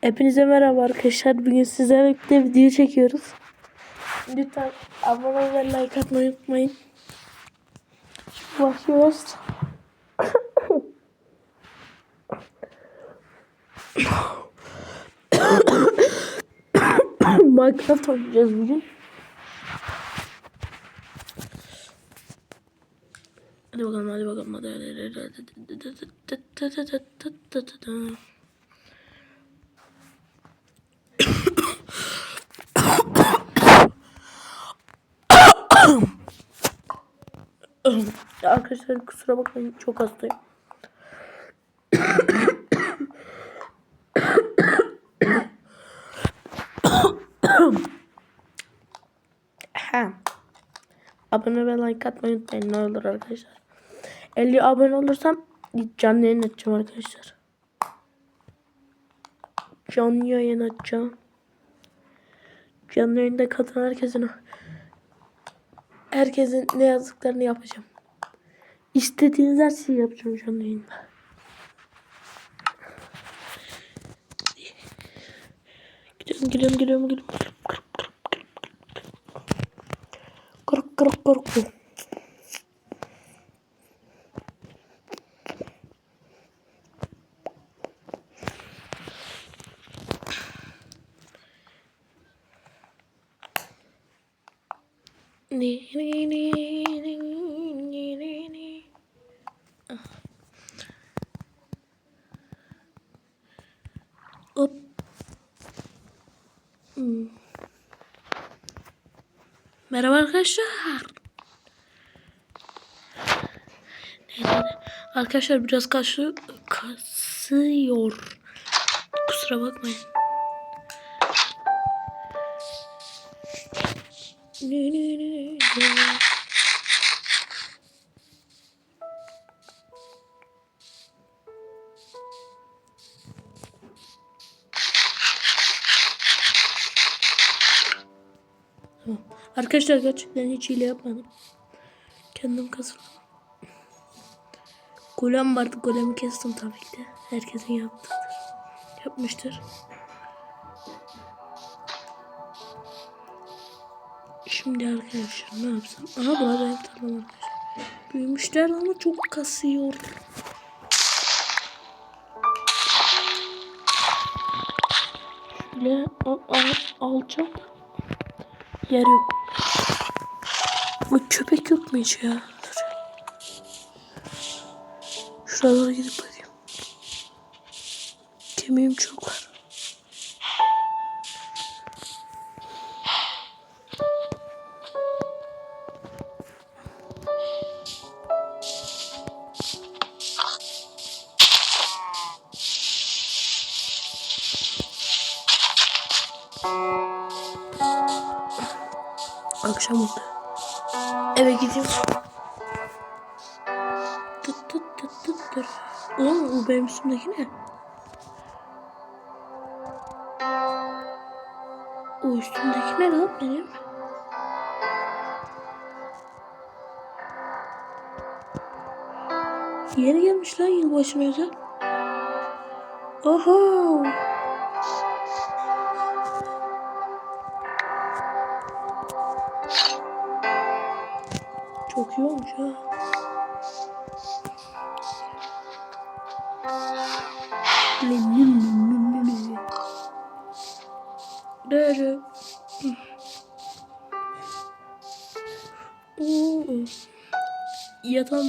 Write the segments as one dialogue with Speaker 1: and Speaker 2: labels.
Speaker 1: Hepinize merhaba arkadaşlar. Bugün sizlerle birlikte video çekiyoruz. Lütfen abone ve like atmayı unutmayın. Başlıyoruz. Minecraft oynayacağız bugün. Hadi bakalım hadi bakalım hadi hadi hadi hadi hadi Arkadaşlar kusura bakmayın çok hastayım. Ha. abone ve like atmayı unutmayın ne olur arkadaşlar. 50 abone olursam canlı yayın açacağım arkadaşlar. Canlı yayın açacağım. Canlı yayında katılan herkesin herkesin ne yazdıklarını yapacağım. İstediğiniz her şeyi yapacağım canlı yayında. Gidiyorum gidiyorum gidiyorum gidiyorum. Kırık kırık kırık kırık. Ni Hop. Hmm. Merhaba arkadaşlar. Neyse. Arkadaşlar biraz kaşı kasıyor. Kusura bakmayın. Ni ni ni ni. Tamam. Arkadaşlar gerçekten hiç hile yapmadım. Kendim kazandım. Golem vardı. Golemi kestim tabii ki de. Herkesin yaptığıdır. Yapmıştır. Şimdi arkadaşlar ne yapsam? Aha burada benim tarlam arkadaşlar. Büyümüşler ama çok kasıyor. Şöyle al, al, alacağım. Yer yok. Bu köpek yok mu hiç ya? Şuralara gidip bakayım. Kemiğim çok var. Akşam. Eve gideyim. Tut tut tut tut tut. Ulan o benim üstümdeki ne? O üstümdeki ne lan benim? Yeni gelmiş lan yılbaşına özel. Oho. Böyle. Oo. Yatağım.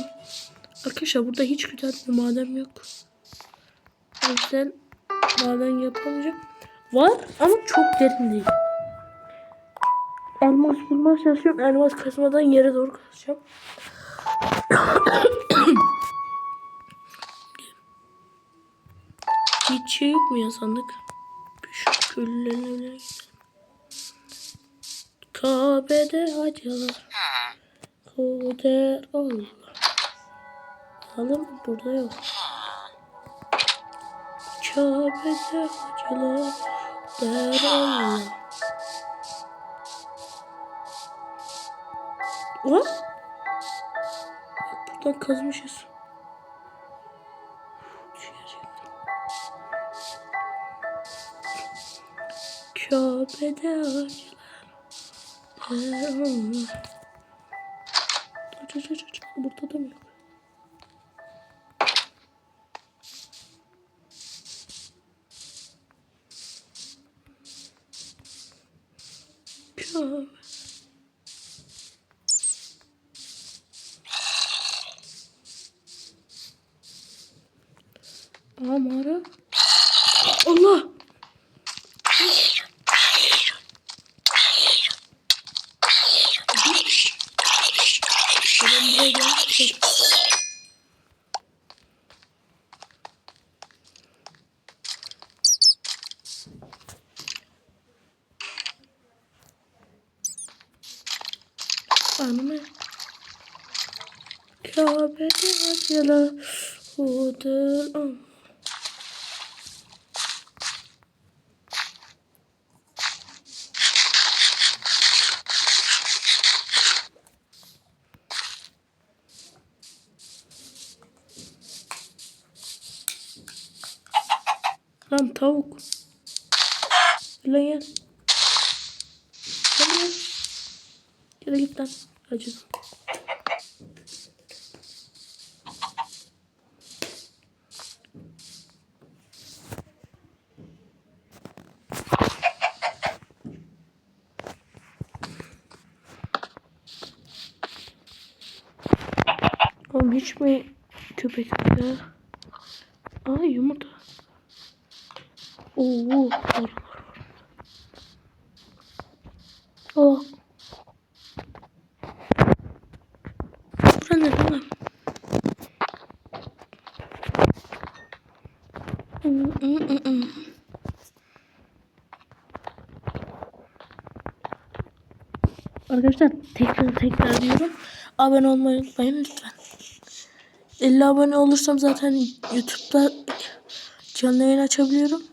Speaker 1: Arkadaşlar burada hiç güzel bir maden yok. O yüzden maden yapamayacağım. Var ama çok derin değil. Elmas bulmaya çalışıyorum. Elmas kazmadan yere doğru kazacağım. Hiç şey yok mu ya sandık? Şu gidelim. Kabe'de acılar. Kader Allah. Alım burada yok. Kabe'de acılar. Der Allah. What? Buradan kazmışız. Kabe'de acılar. Aç aç aç aç. Burada da mı yok? Kabe. Aa mağara. Allah. Ben buraya gelmiştim. Anime. Kabe'de odur. Lan tavuk. Lan gel. Gel gel. Gel git lan. Acıdım. Oğlum hiç mi köpek yok ya? Aa yumurta. Oo, var var var. Aa. Bura ne lan? Mm, mm, mm, mm. Arkadaşlar tekrar tekrar diyorum. Abone olmayı unutmayın lütfen. 50 abone olursam zaten YouTube'da canlı yayın açabiliyorum.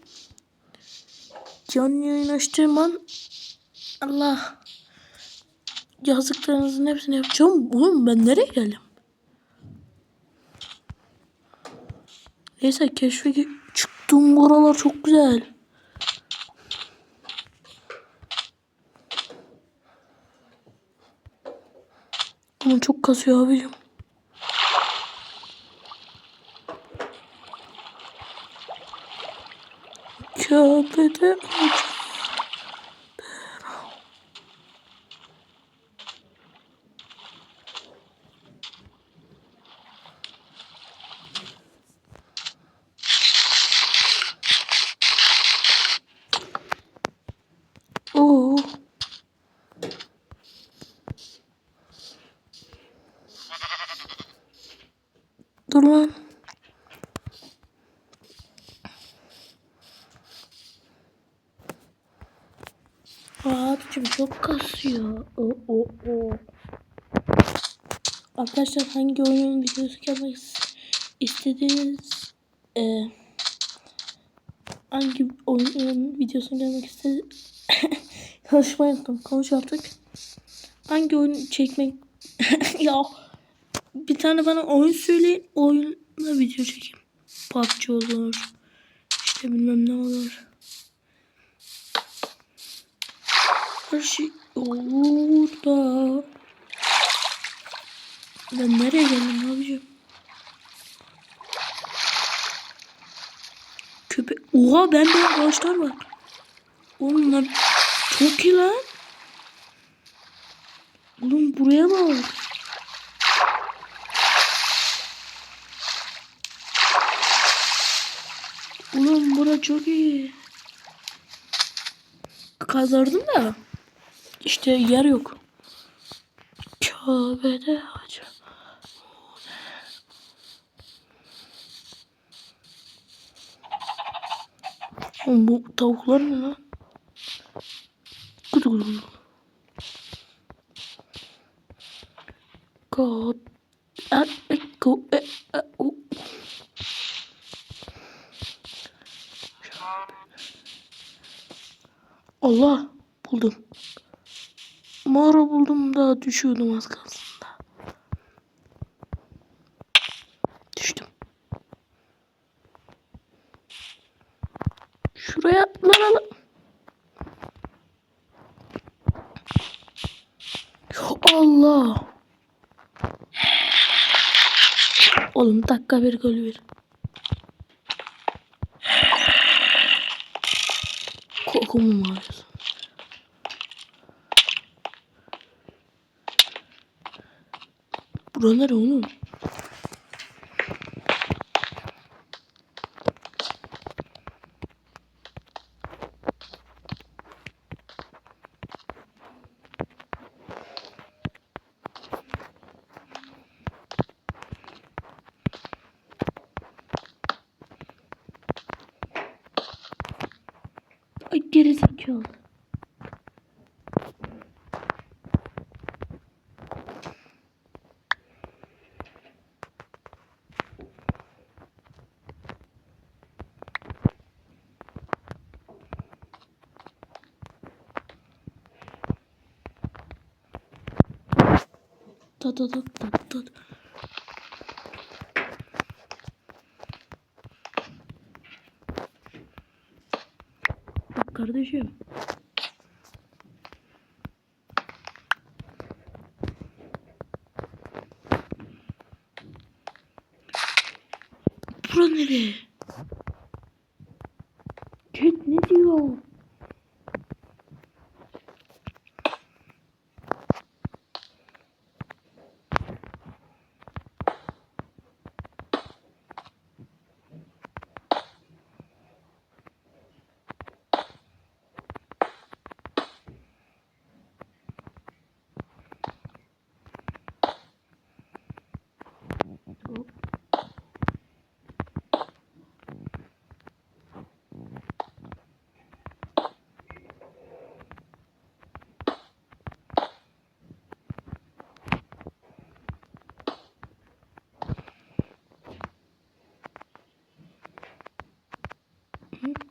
Speaker 1: Canlı yayın açtığım an Allah yazdıklarınızın hepsini yapacağım. Oğlum ben nereye geldim? Neyse keşfe çıktığım oralar çok güzel. Ama çok kasıyor abicim. Kabe'de acı. Oo. Dur lan. Abicim çok kasıyor. O o o. Arkadaşlar hangi oyunun videosu is- istediğiniz e, hangi oyunun videosunu gelmek istedi konuşmayı unuttum. Konuş artık. Hangi oyun çekmek ya bir tane bana oyun söyleyin. Oyunla video çekeyim. PUBG olur. İşte bilmem ne olur. Her şey orada. Ben nereye geldim abicim? Köpek. Oha ben de ağaçlar var. Oğlum lan çok iyi lan. Oğlum buraya bak. Oğlum bura çok iyi. Kazardım da. İşte yer yok. Kabe'de acı. Oğlum bu tavuklar ne lan? Gudu gudu gudu. God. Go, e, e. Allah buldum. Mağara buldum da düşüyordum az kalsın Allah. Oğlum dakika bir gol ver. Kokumu var. Buralar oğlum. geri zekalı. Da da da da. Kardeşim.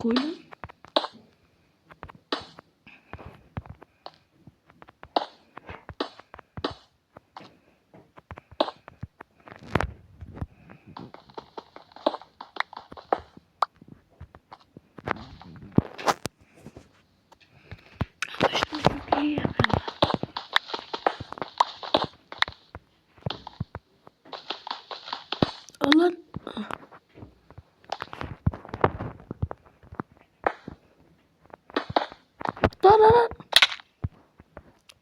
Speaker 1: bagulho.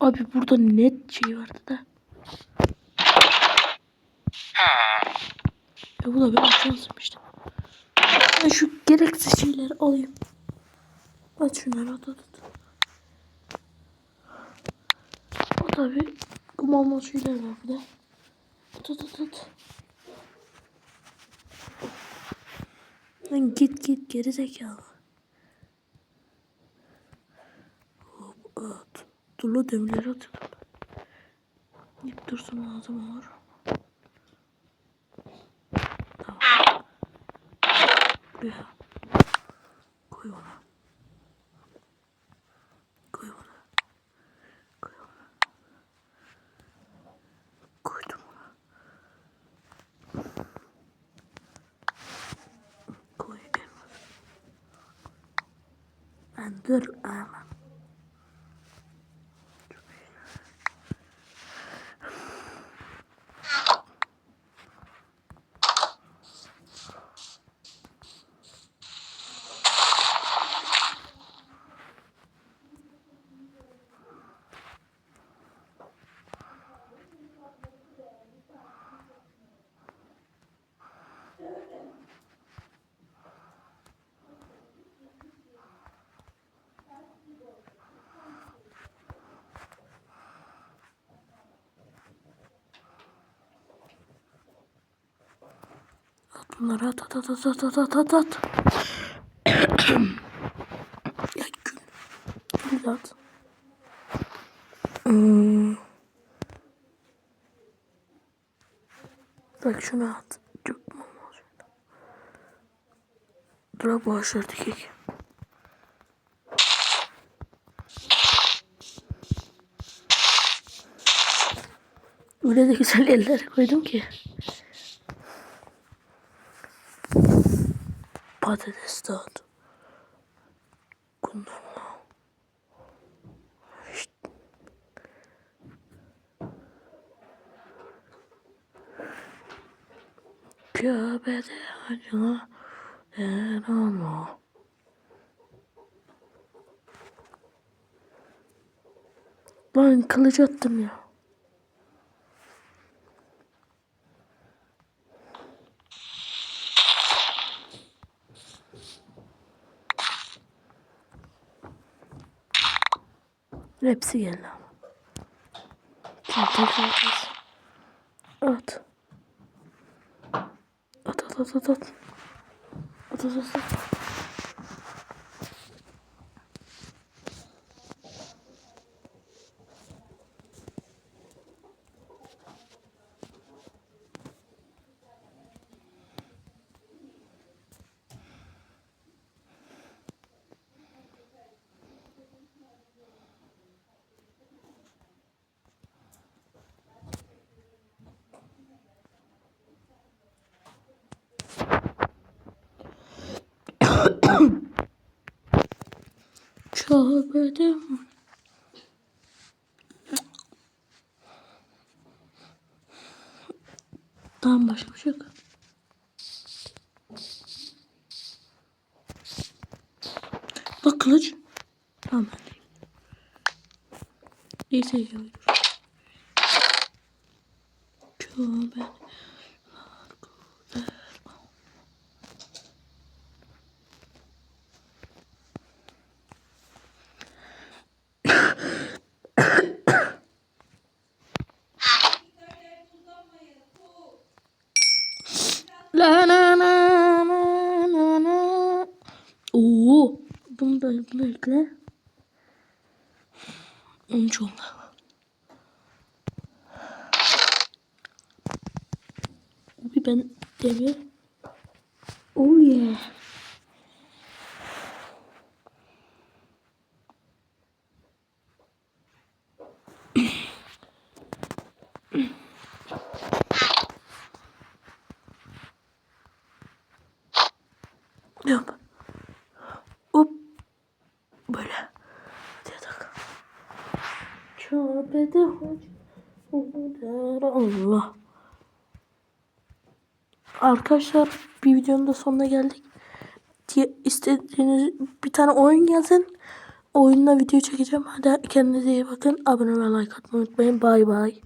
Speaker 1: Abi burada net şey vardı da. Ya bu da benim şansım işte. Ben şu gereksiz şeyleri alayım. Aç şunları at at at. O tabi kumalma şeyler var burada. At at at at. Lan git git geri zekalı. Hop at. Dur demirleri atıyorum. İp dursun lazım olur. Tamam. Buraya. Koy onu. Koy onu. Koy onu. Koydum onu. Koy elmas. Ben dur aman. At bunları at at at at at at at at at. ya gül. Gül at. Hmm. Bak şunu at. Çok mu olmaz? Dur bu aşağı dikek. Öyle de güzel eller koydum ki. patates dağıt. Kundurma. Şşt. Göbede acılar er ama. Lan kılıç attım ya. Hepsi geldi ama. At. At at at at at. At at at. Köbedim. Tamam başka bir şey yok. Bak kılıç. Tamam ben de. Neyse ya. Köbe. La la la la la la. Oo, bunu da bunu ekle. 13 oldu. Bir ben demir. Oh yeah. Yok. Hop. Böyle. Hadi tak. Köbede hoş. Allah. Arkadaşlar bir videonun da sonuna geldik. Diye istediğiniz bir tane oyun yazın. Oyunla video çekeceğim. Hadi kendinize iyi bakın. Abone olmayı like atmayı unutmayın. Bay bay.